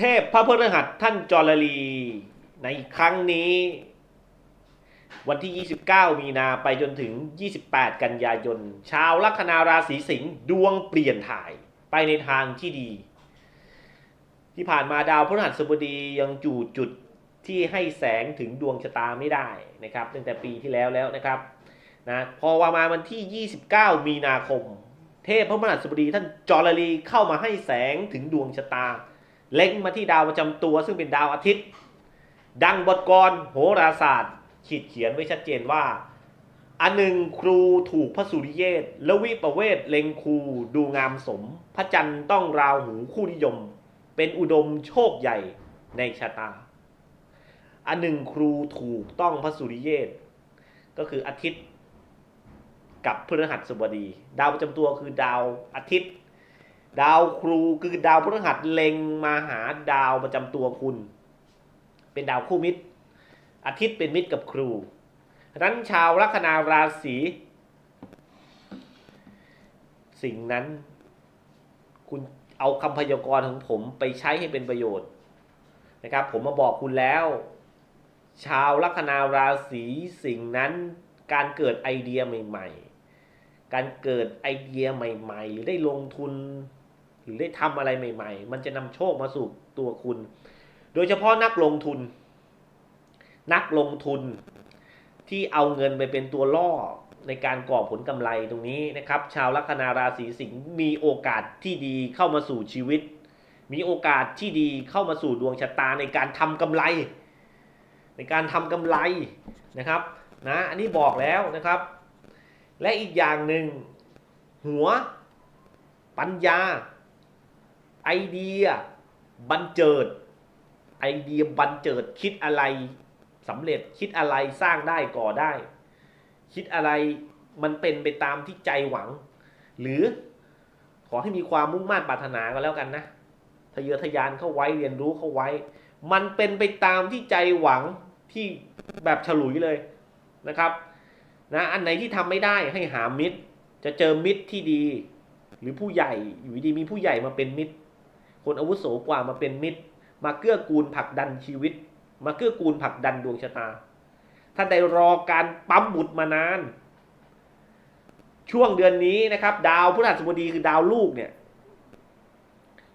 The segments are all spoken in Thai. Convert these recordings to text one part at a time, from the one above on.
เทพพระพฤหัสท่านจรลี ในครั้งนี้ วันที่ 29 มีนาไปจนถึง 28 กันยายน ชาวลัคนาราศีสิงห์ดวงเปลี่ยนถ่ายไปในทางที่ดี ที่ผ่านมาดาวพฤหัสบดียังจู่จุดที่ให้แสงถึงดวงชะตาไม่ได้นะครับ ตั้งแต่ปีที่แล้วแล้วนะครับนะพอว่ามาวันที่ 29 มีนาคม เทพพระพฤหัสบดีท่านจอรลีเข้ามาให้แสงถึงดวงชะตา เล็งมาที่ดาวประจำตัวซึ่งเป็นดาวอาทิตย์ ดังบทกรโหราศาสตร์ ขีดเขียนไว้ชัดเจนว่า อันหนึ่งครูถูกพระสุริเยศและวิประเวทเล็งครูดูงามสม พระจันทร์ต้องราหูคู่นิยม เป็นอุดมโชคใหญ่ในชะตา อันหนึ่งครูถูกต้องพระสุริเยศก็คืออาทิตย์กับพฤหัสบดี ดาวประจำตัวคือดาวอาทิตย์ ดาวครูคือดาวพฤหัสเล็งมาหาดาวประจำตัวคุณ เป็นดาวคู่มิตร อาทิตย์เป็นมิตรกับครูนั้นชาวลัคนาราศีสิ่งนั้น คุณเอาคำพยากรณ์ของผมไปใช้ให้เป็นประโยชน์นะครับ ผมมาบอกคุณแล้ว ชาวลัคนาราศีสิ่งนั้น การเกิดไอเดียใหม่ ๆ การเกิดไอเดียใหม่ ๆ หรือได้ลงทุน รือได้ทำอะไรใหม่ ๆ มันจะนำโชคมาสู่ตัวคุณ โดยเฉพาะนักลงทุน นักลงทุนที่เอาเงินไปเป็นตัวล่อในการก่อผลกำไรตรงนี้นะครับ ชาวลัคนาราศีสิงห์มีโอกาสที่ดีเข้ามาสู่ชีวิต มีโอกาสที่ดีเข้ามาสู่ดวงชะตาในการทำกำไร ในการทำกำไรนะครับนะอันนี้บอกแล้วนะครับ และอีกอย่างหนึ่งหัวปัญญา ไอเดียบันเจิด ไอเดียบันเจิดคิดอะไรสำเร็จคิดอะไรสร้างได้ก่อได้ คิดอะไรมันเป็นไปตามที่ใจหวัง หรือขอให้มีความมุ่งมั่นปรารถนาก็แล้วกันนะทะเยอทะยานเข้าไว้เรียนรู้เข้าไว้ มันเป็นไปตามที่ใจหวังที่แบบฉลุยเลยนะครับนะอันไหนที่ทำไม่ได้ให้หามิตร จะเจอมิตรที่ดี หรือผู้ใหญ่อยู่ดีมีผู้ใหญ่มาเป็นมิตร คนอาวุโสกว่ามาเป็นมิตร มาเกื้อกูลผลักดันชีวิต มาเกื้อกูลผลักดันดวงชะตา ท่านได้รอการปั๊มบุตรมานาน ช่วงเดือนนี้นะครับ ดาวพฤหัสบดีคือดาวลูกเนี่ย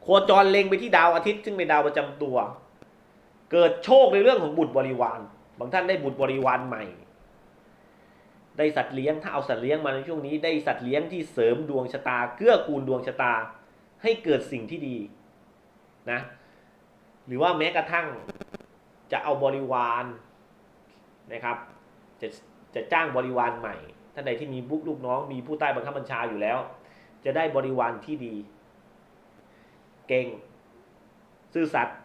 โคจรเล็งไปที่ดาวอาทิตย์ซึ่งเป็นดาวประจำตัว เกิดโชคในเรื่องของบุตรบริวาร บางท่านได้บุตรบริวารใหม่ ได้สัตว์เลี้ยงถ้าเอาสัตว์เลี้ยงมาในช่วงนี้ ได้สัตว์เลี้ยงที่เสริมดวงชะตา เกื้อกูลดวงชะตา ให้เกิดสิ่งที่ดี นะหรือว่าแม้กระทั่งจะเอาบริวารนะครับจะจะจ้างบริวารใหม่ ท่านใดที่มีบุกลูกน้อง มีผู้ใต้บังคับบัญชาอยู่แล้ว จะได้บริวารที่ดี เก่ง ซื่อสัตย์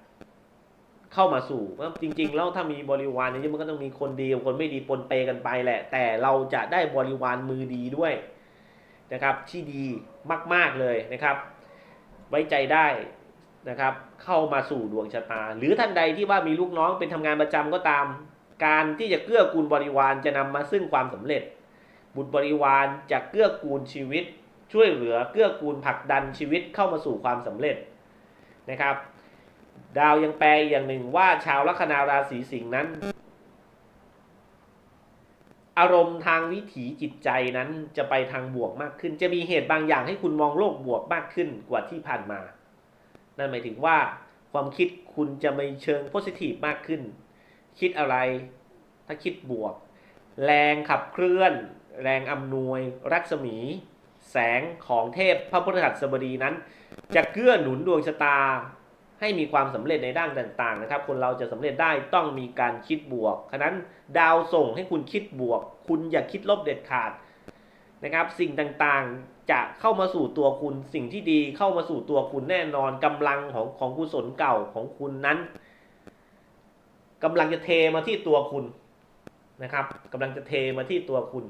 เข้ามาสู่จริง ๆ แล้วถ้ามีบริวารเนี่ยมันก็ต้องมีคนดีกับคนไม่ดีปนเปกันไปแหละ แต่เราจะได้บริวารมือดีด้วยนะครับ ที่ดีมาก ๆเลยนะครับ ไว้ใจได้ นะครับเข้ามาสู่ดวงชะตา หรือท่านใดที่ว่ามีลูกน้องเป็นทำงานประจำก็ตาม การที่จะเกื้อกูลบริวารจะนำมาซึ่งความสำเร็จ บุตรบริวารจะเกื้อกูลชีวิต ช่วยเหลือเกื้อกูลผลักดันชีวิตเข้ามาสู่ความสำเร็จนะครับ ดาวยังแปลอย่างหนึ่งว่าชาวลัคนาราศีสิงห์นั้น อารมณ์ทางวิถีจิตใจนั้นจะไปทางบวกมากขึ้น จะมีเหตุบางอย่างให้คุณมองโลกบวกมากขึ้นกว่าที่ผ่านมา นั่นหมายถึงว่าความคิดคุณจะไม่เชิงโพสิทีฟมากขึ้น คิดอะไร ถ้าคิดบวก แรงขับเคลื่อน แรงอำนวย รัศมี แสงของเทพพระพฤหัสบดีนั้น จะเกื้อหนุนดวงชะตา ให้มีความสำเร็จในด้านต่าง ๆ นะครับ คนเราจะสำเร็จได้ต้องมีการคิดบวกฉะนั้นดาวส่งให้คุณคิดบวก คุณอย่าคิดลบเด็ดขาดนะครับ สิ่งต่างๆ จะเข้ามาสู่ตัวคุณสิ่งที่ดีเข้ามาสู่ตัวคุณแน่นอนกำลังของของกุศลเก่าของคุณนั้นกำลังจะเทมาที่ตัวคุณนะครับกำลังจะเทมาที่ตัวคุณ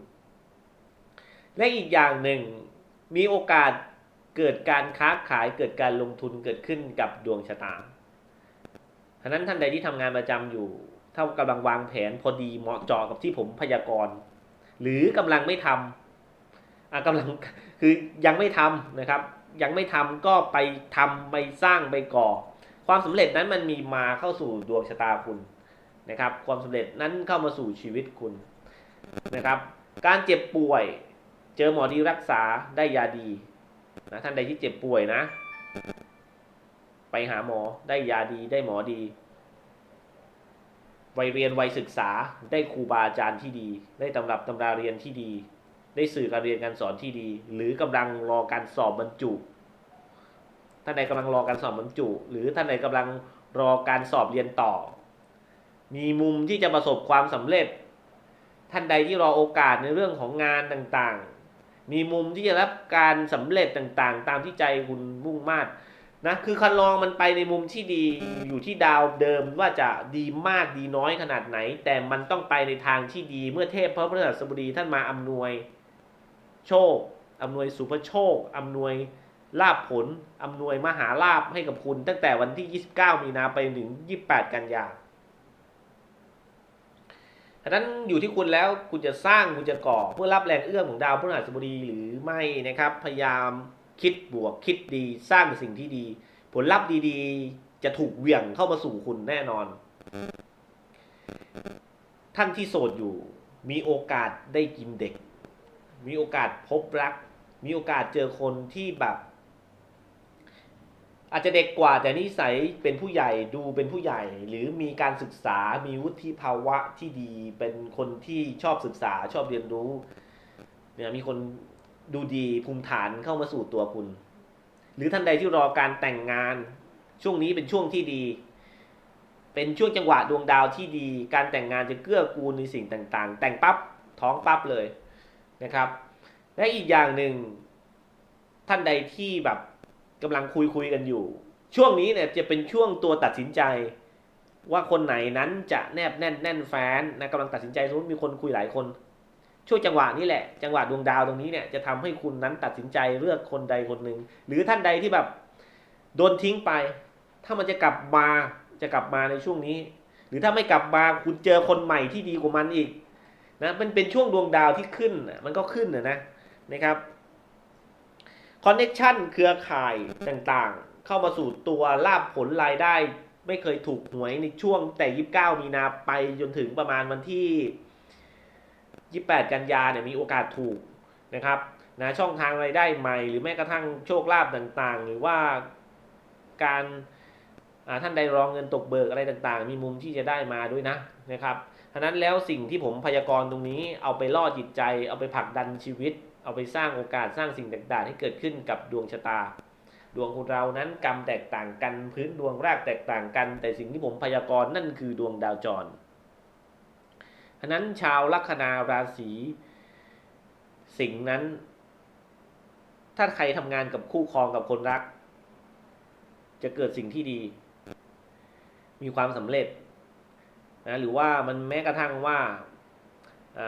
และอีกอย่างหนึ่งมีโอกาสเกิดการค้าขายเกิดการลงทุนเกิดขึ้นกับดวงชะตาฉะนั้นท่านใดที่ทำงานประจำอยู่เท่ากำลังวางแผนพอดีเหมาะเจาะกับที่ผมพยากรณ์ หรือกำลังไม่ทำอะ กำลังคือยังไม่ทำนะครับ ยังไม่ทำก็ไปทำไปสร้างไปก่อ ความสำเร็จนั้นมันมีมาเข้าสู่ดวงชะตาคุณนะครับ ความสำเร็จนั้นเข้ามาสู่ชีวิตคุณนะครับ การเจ็บป่วย เจอหมอดีรักษาได้ยาดีนะท่านใดที่เจ็บป่วยนะ ไปหาหมอได้ยาดีได้หมอดีวัยเรียนวัยศึกษาได้ครูบาอาจารย์ที่ดี ได้ตำรับตำราเรียนที่ดี ได้สื่อการเรียนการสอนที่ดี หรือกำลังรอการสอบบรรจุท่านใดกำลังรอการสอบบรรจุ หรือท่านใดกำลังรอการสอบเรียนต่อ มีมุมที่จะประสบความสำเร็จ ท่านใดที่รอโอกาสในเรื่องของงานต่างๆ มีมุมที่จะรับการสำเร็จต่างๆ ตามที่ใจคุณมุ่งมา่นะคือคันลองมันไปในมุมที่ดีอยู่ที่ดาวเดิมว่าจะดีมากดีน้อยขนาดไหน แต่มันต้องไปในทางที่ดีเมื่อเทพพระพฤหัสบดีท่านมาอำนวย โชคอำนวยสุภโชคอำนวยลาภผลอำนวยมหาลาภให้กับคุณ ตั้งแต่วันที่ 29 มีนาไปถึง 28 กันยาฉะนั้นอยู่ที่คุณแล้วคุณจะสร้างคุณจะก่อเพื่อรับแรงเอื้อมของดาวพฤหัสบดีหรือไม่นะครับ พยายามคิดบวกคิดดีสร้างสิ่งที่ดี ผลลัพธ์ดีๆ จะถูกเหวี่ยงเข้ามาสู่คุณแน่นอน ท่านที่โสดอยู่มีโอกาสได้กินเด็ก มีโอกาสพบรัก มีโอกาสเจอคนที่แบบ อาจจะเด็กกว่าแต่นิสัยเป็นผู้ใหญ่ดูเป็นผู้ใหญ่ หรือมีการศึกษา มีวุฒิภาวะที่ดี เป็นคนที่ชอบศึกษาชอบเรียนรู้เนี่ยมีคนดูดีภูมิฐานเข้ามาสู่ตัวคุณ หรือท่านใดที่รอการแต่งงาน ช่วงนี้เป็นช่วงที่ดี เป็นช่วงจังหวะดวงดาวที่ดี การแต่งงานจะเกื้อกูลในสิ่งต่าง ๆ แต่งปั๊บท้องปั๊บเลย นะครับ และอีกอย่างหนึ่งท่านใดที่แบบกำลังคุยคุยกันอยู่ ช่วงนี้เนี่ยจะเป็นช่วงตัวตัดสินใจ ว่าคนไหนนั้นจะแนบแน่นแน่นแฟนนะกำลังตัดสินใจสมมติมีคนคุยหลายคน ช่วงจังหวะนี้แหละ จังหวะดวงดาวตรงนี้เนี่ยจะทำให้คุณนั้นตัดสินใจเลือกคนใดคนหนึ่งหรือท่านใดที่แบบโดนทิ้งไป ถ้ามันจะกลับมาจะกลับมาในช่วงนี้ หรือถ้าไม่กลับมาคุณเจอคนใหม่ที่ดีกว่ามันอีก นะมันเป็นช่วงดวงดาวที่ขึ้นมันก็ขึ้นนะนะนะครับคอนเน็ชันเครือข่ายต่างๆ เข้ามาสู่ตัวลาบผลรายได้ ไม่เคยถูกหวยในช่วงแต่ 29 มีนาไปจนถึงประมาณวันที่ 28 กันยาเนี่ยมีโอกาสถูกนะครับนะช่องทางรายได้ใหม่ หรือแม้กระทั่งโชคลาภต่างๆ หรือว่าการท่านใดรองเงินตกเบิกอะไรต่างๆ มีมุมที่จะได้มาด้วยนะ นะครับฉะนั้นแล้วสิ่งที่ผมพยากรณ์ตรงนี้เอาไปล่อจิตใจ เอาไปผลักดันชีวิต เอาไปสร้างโอกาสสร้างสิ่งต่างๆ ให้เกิดขึ้นกับดวงชะตา ดวงของเรานั้นกรรมแตกต่างกันพื้นดวงรากแตกต่างกัน แต่สิ่งที่ผมพยากรณ์นั่นคือดวงดาวจรฉะนั้นชาวลัคนาราศีสิงห์นั้น ถ้าใครทำงานกับคู่ครองกับคนรัก จะเกิดสิ่งที่ดี มีความสำเร็จ นะหรือว่ามันแม้กระทั่งว่า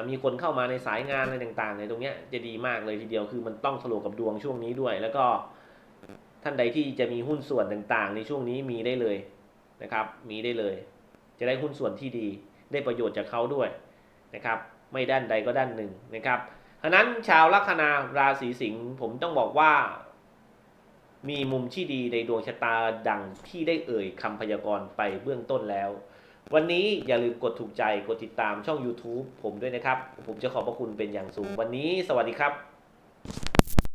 มีคนเข้ามาในสายงานอะไรต่างๆในตรงเนี้ยจะดีมากเลยทีเดียวคือมันต้องสโลกับดวงช่วงนี้ด้วย แล้วก็ท่านใดที่จะมีหุ้นส่วนต่างๆ ในช่วงนี้มีได้เลยนะครับ มีได้เลย จะได้หุ้นส่วนที่ดี ได้ประโยชน์จากเขาด้วยนะครับ ไม่ด้านใดก็ด้านหนึ่งนะครับฉะนั้นชาวลัคนาราศีสิงห์ผมต้องบอกว่า มีมุมที่ดีในดวงชะตาดังที่ได้เอ่ยคำพยากรณ์ไปเบื้องต้นแล้ว วันนี้อย่าลืมกดถูกใจกดติดตามช่อง YouTube ผมด้วยนะครับ ผมจะขอบพระคุณเป็นอย่างสูง วันนี้สวัสดีครับ